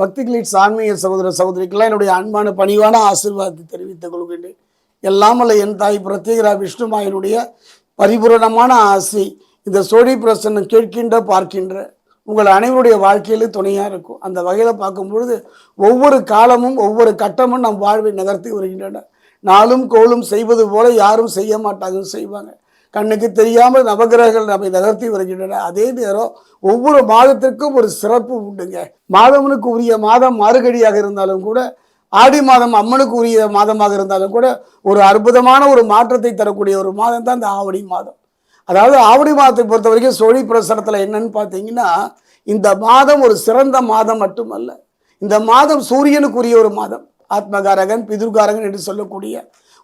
பக்தி கிளீட்ஸ் ஆன்மீக சகோதர சகோதரிக்கெல்லாம் என்னுடைய அன்பான பணிவான ஆசீர்வாதத்தை தெரிவித்துக் கொள்கின்றேன். எல்லாம் என் தாய் பிரத்யேகரா விஷ்ணுமாயனுடைய பரிபூரணமான ஆசை. இந்த சோழி பிரசன்னம் கேட்கின்ற பார்க்கின்ற உங்கள் அனைவருடைய வாழ்க்கையிலும் துணையாக இருக்கும். அந்த வகையில் பார்க்கும் பொழுது ஒவ்வொரு காலமும் ஒவ்வொரு கட்டமும் நம் வாழ்வை நகர்த்தி வருகின்றன. நாளும் கோலும் செய்வது போல யாரும் செய்ய மாட்டாங்கன்னு செய்வாங்க. கண்ணுக்கு தெரியாமல் நவகிரகங்கள் நம்மை நகர்த்தி வருகின்றன. அதே நேரம் ஒவ்வொரு மாதத்திற்கும் ஒரு சிறப்பு உண்டுங்க. மாதவனுக்கு உரிய மாதம் மாறுகடியாக இருந்தாலும் கூட ஆடி மாதம் அம்மனுக்கு உரிய மாதமாக இருந்தாலும் கூட ஒரு அற்புதமான ஒரு மாற்றத்தை தரக்கூடிய ஒரு மாதம் தான் இந்த ஆவணி மாதம். அதாவது ஆவணி மாதத்தை பொறுத்த வரைக்கும் சோழி பிரசனத்தில் என்னன்னு பார்த்தீங்கன்னா இந்த மாதம் ஒரு சிறந்த மாதம் மட்டுமல்ல. இந்த மாதம் சூரியனுக்குரிய ஒரு மாதம். ஆத்மகாரகன் பிதுர்காரகன் என்று சொல்லக்கூடிய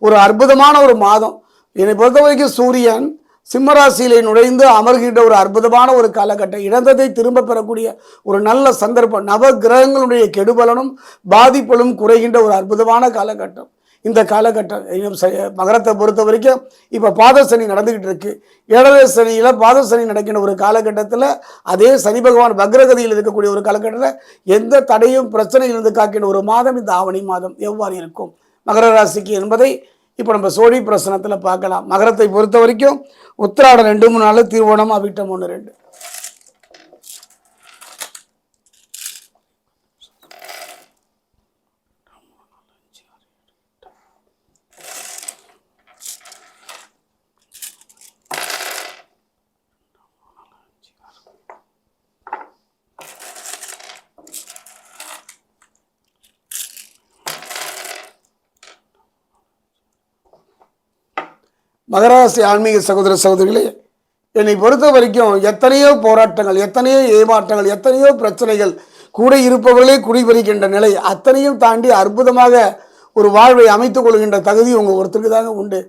ஒரு அற்புதமான ஒரு மாதம். என்னை பொறுத்த வரைக்கும் சூரியன் சிம்மராசியிலே நுழைந்து அமர்கின்ற ஒரு அற்புதமான ஒரு காலகட்டம். இழந்ததை திரும்ப பெறக்கூடிய ஒரு நல்ல சந்தர்ப்பம். நவ கிரகங்களுடைய கெடுபலனும் பாதிப்புகளும் குறைகின்ற ஒரு அற்புதமான காலகட்டம். இந்த காலகட்டம் இன்னும் ச- மகரத்தை பொறுத்த வரைக்கும் இப்போ பாத சனி நடந்துகிட்டு இருக்கு. ஏழரை சனியில் பாத சனி நடக்கின்ற ஒரு காலகட்டத்தில் அதே சனி பகவான் பக்ரகதியில் இருக்கக்கூடிய ஒரு காலகட்டத்தில் எந்த தடையும் பிரச்சனையிலிருந்து காக்கின்ற ஒரு மாதம் இந்த ஆவணி மாதம். எவ்வாறு இருக்கும்? மகர ராசிக்கு என்பதை இப்போ நம்ம சோழி பிரசனத்தில் பார்க்கலாம். மகரத்தை பொறுத்த வரைக்கும் உத்திராடம் ரெண்டு மூணு நாள் திருவோணம் அவிட்டம் ஒன்று ரெண்டு. மகராசி ஆன்மீக சகோதர சகோதரிகளே என்னை பொறுத்த வரைக்கும் எத்தனையோ போராட்டங்கள் எத்தனையோ ஏமாற்றங்கள் எத்தனையோ பிரச்சனைகள் கூட இருப்பவர்களே குறிபறிக்கின்ற நிலை அத்தனையும் தாண்டி அற்புதமாக ஒரு வாழ்வை அமைத்துக் கொள்கின்ற தகுதி உங்கள் ஒருத்தருக்கு தாங்க உண்டு.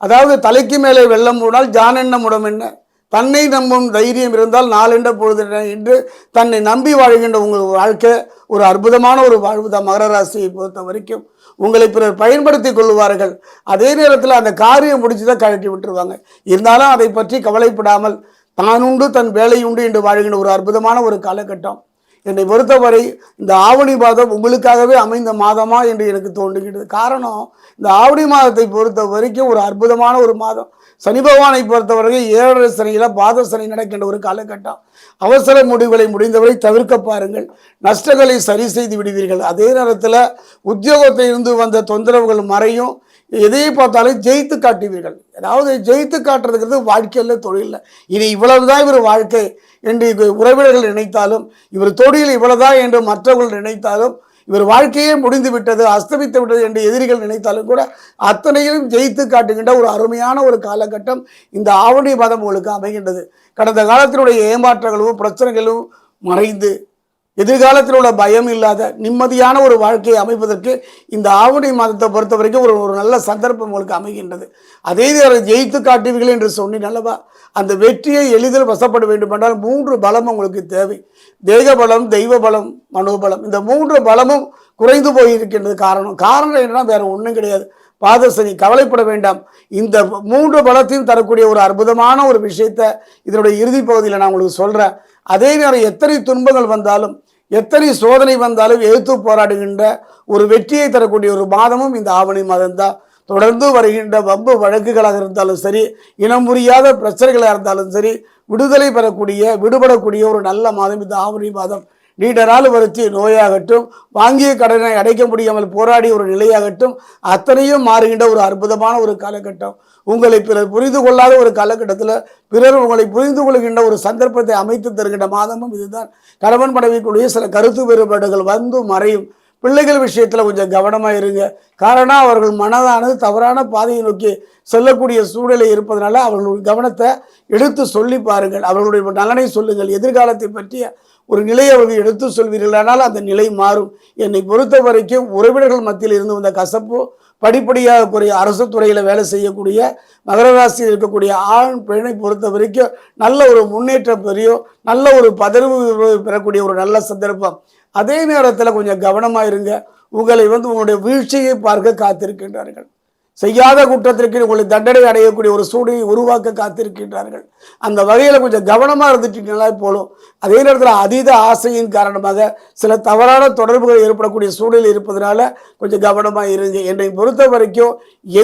அதாவது தலைக்கு மேலே வெள்ளம் போனால் என்ன முடம் என்ன? தன்னை நம்பும் தைரியம் இருந்தால் நாளென்ற பொழுது என்று தன்னை நம்பி வாழ்கின்ற உங்கள் வாழ்க்கை ஒரு அற்புதமான ஒரு வாழ்வு தான் மகர ராசியை பொறுத்த வரைக்கும். உங்களை பிறர் பயன்படுத்தி கொள்வார்கள். அதே நேரத்தில் அந்த காரியம் முடிச்சு தான் கழட்டி விட்டுருவாங்க. இருந்தாலும் அதை பற்றி கவலைப்படாமல் தான் உண்டு தன் வேலை உண்டு என்று வாழ்கின்ற ஒரு அற்புதமான ஒரு காலகட்டம். என்னை பொறுத்தவரை இந்த ஆவணி மாதம் உங்களுக்காகவே அமைந்த மாதமா என்று எனக்கு தோன்றுகிறது காரணம் இந்த ஆவணி மாதத்தை பொறுத்த வரைக்கும் ஒரு அற்புதமான ஒரு மாதம். சனி பகவானை பொறுத்தவரைக்கும் ஏழரை சனியில் பாத சனி நடக்கின்ற ஒரு காலகட்டம். அவசர முடிவுகளை முடிந்தவரை தவிர்க்க பாருங்கள். நஷ்டங்களை சரி செய்து விடுவீர்கள். அதே நேரத்தில் உத்தியோகத்தை இருந்து வந்த தொந்தரவுகள் மறையும். எதையை பார்த்தாலும் ஜெயித்து காட்டுவீர்கள். அதாவது ஜெயித்து காட்டுறதுங்கிறது வாழ்க்கையில் தொழிலில் இனி இவ்வளவுதான் இவர் வாழ்க்கை என்று உறவினர்கள் நினைத்தாலும் இவர் தொழில் இவ்வளவுதான் என்று மற்றவர்கள் நினைத்தாலும் இவர் வாழ்க்கையே முடிந்து விட்டது அஸ்தமித்து விட்டது என்று எதிரிகள் நினைத்தாலும் கூட அத்தனையும் ஜெயித்து காட்டுகின்ற ஒரு அருமையான ஒரு காலகட்டம் இந்த ஆவணி மாதம் உங்களுக்கு அமைகின்றது. கடந்த காலத்தினுடைய ஏமாற்றங்களும் பிரச்சனைகளும் மறைந்து எதிர்காலத்தில் உள்ள பயம் இல்லாத நிம்மதியான ஒரு வாழ்க்கையை அமைப்பதற்கு இந்த ஆவணி மாதத்தை பொறுத்த வரைக்கும் ஒரு ஒரு நல்ல சந்தர்ப்பம் உங்களுக்கு அமைகின்றது. அதே நேரம் ஜெயித்து காட்டுவீர்கள் என்று சொன்னேன் அல்லவா? அந்த வெற்றியை எளிதில் வசப்பட வேண்டுமென்றால் மூன்று பலம் உங்களுக்கு தேவை. தேக பலம் தெய்வ பலம் மனோபலம் இந்த மூன்று பலமும் குறைந்து போயிருக்கின்றது காரணம். காரணம் என்னன்னா வேற ஒன்றும் கிடையாது. பாதசனி கவலைப்பட வேண்டாம். இந்த மூன்று பலத்தையும் தரக்கூடிய ஒரு அற்புதமான ஒரு விஷயத்தை இதனுடைய இறுதி பகுதியில் நான் உங்களுக்கு சொல்கிறேன் அதே நேரம் எத்தனை துன்பங்கள் வந்தாலும் எத்தனை சோதனை வந்தாலும் எதிர்த்து போராடுகின்ற ஒரு வெற்றியை தரக்கூடிய ஒரு மாதமும் இந்த ஆவணி மாதம் தான். தொடர்ந்து வருகின்ற வம்பு வழக்குகளாக இருந்தாலும் சரி இனம் புரியாத பிரச்சனைகளாக இருந்தாலும் சரி விடுதலை பெறக்கூடிய விடுபடக்கூடிய ஒரு நல்ல மாதம் இந்த ஆவணி மாதம். நீண்ட நாள் வருத்தி நோயாகட்டும் வாங்கிய கடனை அடைக்க முடியாமல் போராடிய ஒரு நிலையாகட்டும் அத்தனையும் மாறுகின்ற ஒரு அற்புதமான ஒரு காலகட்டம். உங்களை பிறர் புரிந்து கொள்ளாத ஒரு காலகட்டத்தில் பிறர் உங்களை புரிந்து கொள்கின்ற ஒரு சந்தர்ப்பத்தை அமைத்து தருகின்ற மாதமும் இதுதான். கணவன் மனைவிக்குரிய சில கருத்து வேறுபாடுகள் வந்து மறையும். பிள்ளைகள் விஷயத்தில் கொஞ்சம் கவனமாக இருங்க. காரணம் அவர்கள் மனதானது தவறான பாதையை நோக்கி செல்லக்கூடிய சூழ்நிலை இருப்பதனால அவர்களுடைய கவனத்தை எடுத்து சொல்லி பாருங்கள். அவர்களுடைய நலனை சொல்லுங்கள். எதிர்காலத்தை பற்றிய ஒரு நிலையை அவர்கள் எடுத்து சொல்வீர்களானால் அந்த நிலை மாறும். என்னை பொறுத்த வரைக்கும் உறவினர்கள் மத்தியில் இருந்து வந்த கசப்பு படிப்படியாக குறைய அரசு துறையில் வேலை செய்யக்கூடிய மகர ராசியில் இருக்கக்கூடிய ஆண் பெண்ணை பொறுத்த வரைக்கும் நல்ல ஒரு முன்னேற்றம் பெரியும் நல்ல ஒரு பதர்வு பெறக்கூடிய ஒரு நல்ல சந்தர்ப்பம். அதே நேரத்தில் கொஞ்சம் கவனமாக இருங்க. உங்களை வந்து உங்களுடைய வீழ்ச்சியை பார்க்க காத்திருக்கின்றார்கள். செய்யாத குற்றத்திற்கு உங்களை தண்டனை அடையக்கூடிய ஒரு சூழ்நிலை உருவாக்க காத்திருக்கின்றார்கள். அந்த வகையில் கொஞ்சம் கவனமாக இருந்துட்டீங்கன்னா போலும் அதே நேரத்தில் அதீத ஆசையின் காரணமாக சில தவறான தொடர்புகள் ஏற்படக்கூடிய சூழ்நிலை இருப்பதனால கொஞ்சம் கவனமாக இருங்க. என்னை பொறுத்த வரைக்கும்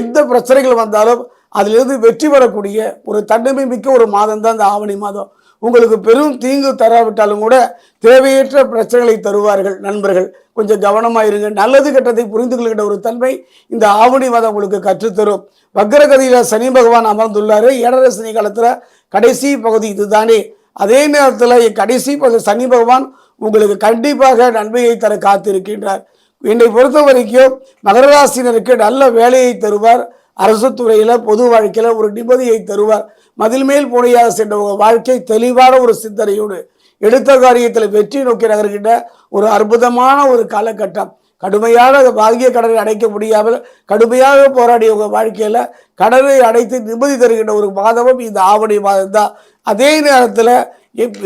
எந்த பிரச்சனைகள் வந்தாலும் அதிலிருந்து வெற்றி பெறக்கூடிய ஒரு தன்னமை மிக்க ஒரு மாதம் தான் இந்த ஆவணி மாதம். உங்களுக்கு பெரும் தீங்கு தராவிட்டாலும் கூட தேவையற்ற பிரச்சனைகளை தருவார்கள் நண்பர்கள். கொஞ்சம் கவனமாக இருங்க. நல்லது கெட்டதை புரிந்து கொள்கின்ற ஒரு தன்மை இந்த ஆவணி மாதம் உங்களுக்கு கற்றுத்தரும். வக்கரகதியில் சனி பகவான் அமர்ந்துள்ளார். ஏழரை சனி காலத்தில் கடைசி பகுதி இதுதானே. அதே நேரத்தில் கடைசி பகுதி சனி பகவான் உங்களுக்கு கண்டிப்பாக நன்மையை தர காத்திருக்கின்றார். என்னை பொறுத்த வரைக்கும் மகர ராசினருக்கு நல்ல வேலையை தருவார். அரசு துறையில் பொது வாழ்க்கையில் ஒரு நிம்மதியை தருவார். மதில் மேல் புனையாக சென்ற உங்கள் வாழ்க்கை தெளிவான ஒரு சிந்தனையோடு எடுத்த காரியத்தில் வெற்றி நோக்கி நகர்கின்ற ஒரு அற்புதமான ஒரு காலகட்டம். கடுமையான பாகிய கடனை அடைக்க முடியாமல் கடுமையாக போராடிய உங்கள் வாழ்க்கையில் கடனை அடைத்து நிம்மதி தருகின்ற ஒரு மாதமும் இந்த ஆவணி மாதம் தான் அதே நேரத்தில்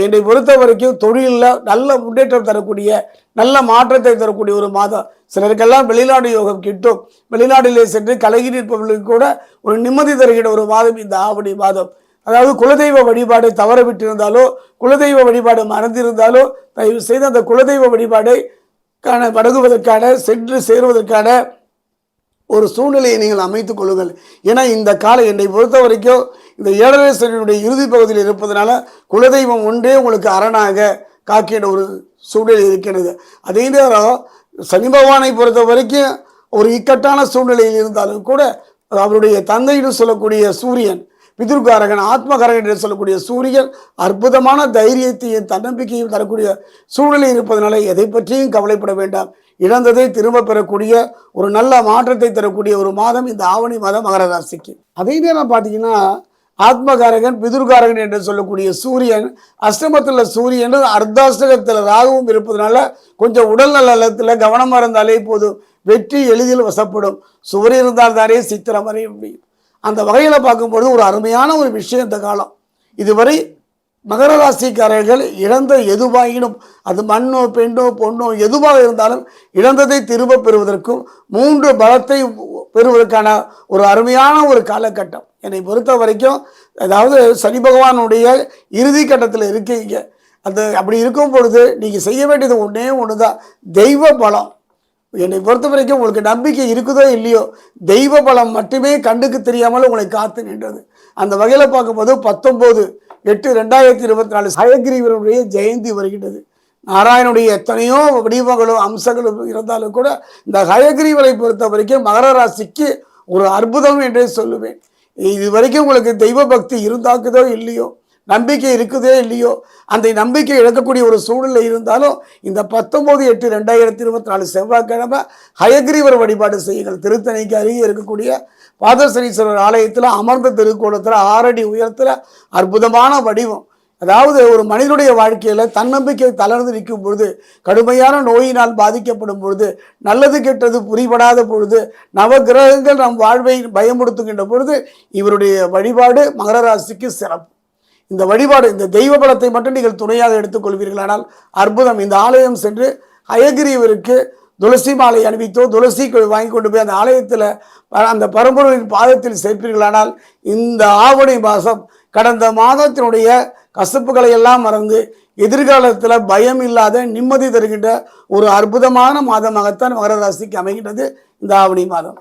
என்னை பொறுத்த வரைக்கும் தொழிலில் நல்ல முன்னேற்றம் தரக்கூடிய நல்ல மாற்றத்தை தரக்கூடிய ஒரு மாதம். சிலருக்கெல்லாம் வெளிநாடு யோகம் கிட்டும். வெளிநாட்டிலே சென்று கலகி நிற்பவர்களுக்கு கூட ஒரு நிம்மதி தருகின்ற ஒரு மாதம் இந்த ஆவணி மாதம். அதாவது குலதெய்வ வழிபாடை தவற விட்டிருந்தாலோ குலதெய்வ வழிபாடு மறந்திருந்தாலோ தயவு செய்து அந்த குலதெய்வ வழிபாடை காண வழங்குவதற்கான சென்று சேருவதற்கான ஒரு சூழ்நிலையை நீங்கள் அமைத்துக் கொள்ளுங்கள். ஏன்னா இந்த காலம் என்னை பொறுத்த வரைக்கும் இந்த ஏழரசனுடைய இறுதி பகுதியில் இருப்பதனால குலதெய்வம் ஒன்றே உங்களுக்கு அரணாக காக்கின்ற ஒரு சூழ்நிலை இருக்கிறது அதே நேரம் சனி பகவானை பொறுத்த வரைக்கும் ஒரு இக்கட்டான சூழ்நிலையில் இருந்தாலும் கூட அவருடைய தந்தைன்னு சொல்லக்கூடிய சூரியன் பிதுர்காரகன் ஆத்மகாரகன் என்று சொல்லக்கூடிய சூரியன் அற்புதமான தைரியத்தையும் தன்னம்பிக்கையும் தரக்கூடிய சூழ்நிலை இருப்பதனால எதை பற்றியும் கவலைப்பட வேண்டாம். இழந்ததை திரும்ப பெறக்கூடிய ஒரு நல்ல மாற்றத்தை தரக்கூடிய ஒரு மாதம் இந்த ஆவணி மாதம் மகர ராசிக்கு. அதே நேரம் பார்த்தீங்கன்னா ஆத்மகாரகன் பிதுர்காரகன் என்று சொல்லக்கூடிய சூரியன் அஷ்டமத்தில் சூரியன் அர்த்தாஷ்டகத்தில் ராகவும் இருப்பதனால கொஞ்சம் உடல் நலத்தில் கவனமாக இருந்தாலே போதும். வெற்றி எளிதில் வசப்படும். சுவர் இருந்தால் தானே சித்திரம் வரைய முடியும். அந்த வகையில் பார்க்கும்பொழுது ஒரு அருமையான ஒரு விஷயம் இந்த காலம். இதுவரை மகர ராசிக்காரர்கள் இழந்த எதுவாயினும் அது மண்ணோ பெண்ணோ பொண்ணோ எதுவாக இருந்தாலும் இழந்ததை திரும்ப பெறுவதற்கும் மூன்று பலத்தை பெறுவதற்கான ஒரு அருமையான ஒரு காலகட்டம். என்னை பொறுத்த வரைக்கும் அதாவது சனி பகவானுடைய இறுதி கட்டத்தில் இருக்கீங்க. அந்த அப்படி இருக்கும் பொழுது நீங்கள் செய்ய வேண்டியது ஒன்றே ஒன்று தான் தெய்வ பலம். என்னை பொறுத்த வரைக்கும் உங்களுக்கு நம்பிக்கை இருக்குதோ இல்லையோ தெய்வ பலம் மட்டுமே கண்டுக்கு தெரியாமல் உங்களை காத்து நின்றது. அந்த வகையில் பார்க்கும்போது பத்தொம்போது எட்டு ரெண்டாயிரத்தி இருபத்தி நாலு சயகிரிவருடைய ஜெயந்தி வருகின்றது. நாராயணுடைய எத்தனையோ வடிவங்களும் அம்சங்களும் இருந்தாலும் கூட இந்த ஹயகிரிவரை பொறுத்த வரைக்கும் மகர ராசிக்கு ஒரு அற்புதம் என்றே சொல்லுவேன். இது வரைக்கும் உங்களுக்கு தெய்வ பக்தி இருந்தாக்குதோ இல்லையோ நம்பிக்கை இருக்குதே இல்லையோ அந்த நம்பிக்கை இழக்கக்கூடிய ஒரு சூழ்நிலை இருந்தாலும் இந்த பத்தொம்போது எட்டு ரெண்டாயிரத்தி இருபத்தி நாலு செவ்வாய்க்கிழமை ஹயக்ரீவர் வழிபாடு செய்யுங்கள். திருத்தணிக்கு அருகே இருக்கக்கூடிய பாதசனீஸ்வரர் ஆலயத்தில் அமர்ந்த திருக்கோலத்தில் ஆறடி உயரத்தில் அற்புதமான வடிவம். அதாவது ஒரு மனிதனுடைய வாழ்க்கையில் தன்னம்பிக்கை தளர்ந்து நிற்கும் பொழுது கடுமையான நோயினால் பாதிக்கப்படும் பொழுது நல்லது கெட்டது புரிபடாத பொழுது நவகிரகங்கள் நம் வாழ்வை பயமுறுத்துகின்ற பொழுது இவருடைய வழிபாடு மகர ராசிக்கு சிறப்பு. இந்த வழிபாடு இந்த தெய்வ பலத்தை மட்டும் நீங்கள் துணையாக எடுத்துக்கொள்வீர்களானால் அற்புதம். இந்த ஆலயம் சென்று அயகிரிவருக்கு துளசி மாலை அணிவித்தோ துளசி வாங்கி கொண்டு போய் அந்த ஆலயத்தில் அந்த பரம்பொருளின் பாதத்தில் சேர்ப்பீர்களானால் இந்த ஆவணி மாதம் கடந்த மாதத்தினுடைய கசப்புகளை எல்லாம் மறந்து எதிர்காலத்தில் பயம் இல்லாத நிம்மதி தருகின்ற ஒரு அற்புதமான மாதமாகத்தான் மகர ராசிக்கு அமைகின்றது இந்த ஆவணி மாதம்.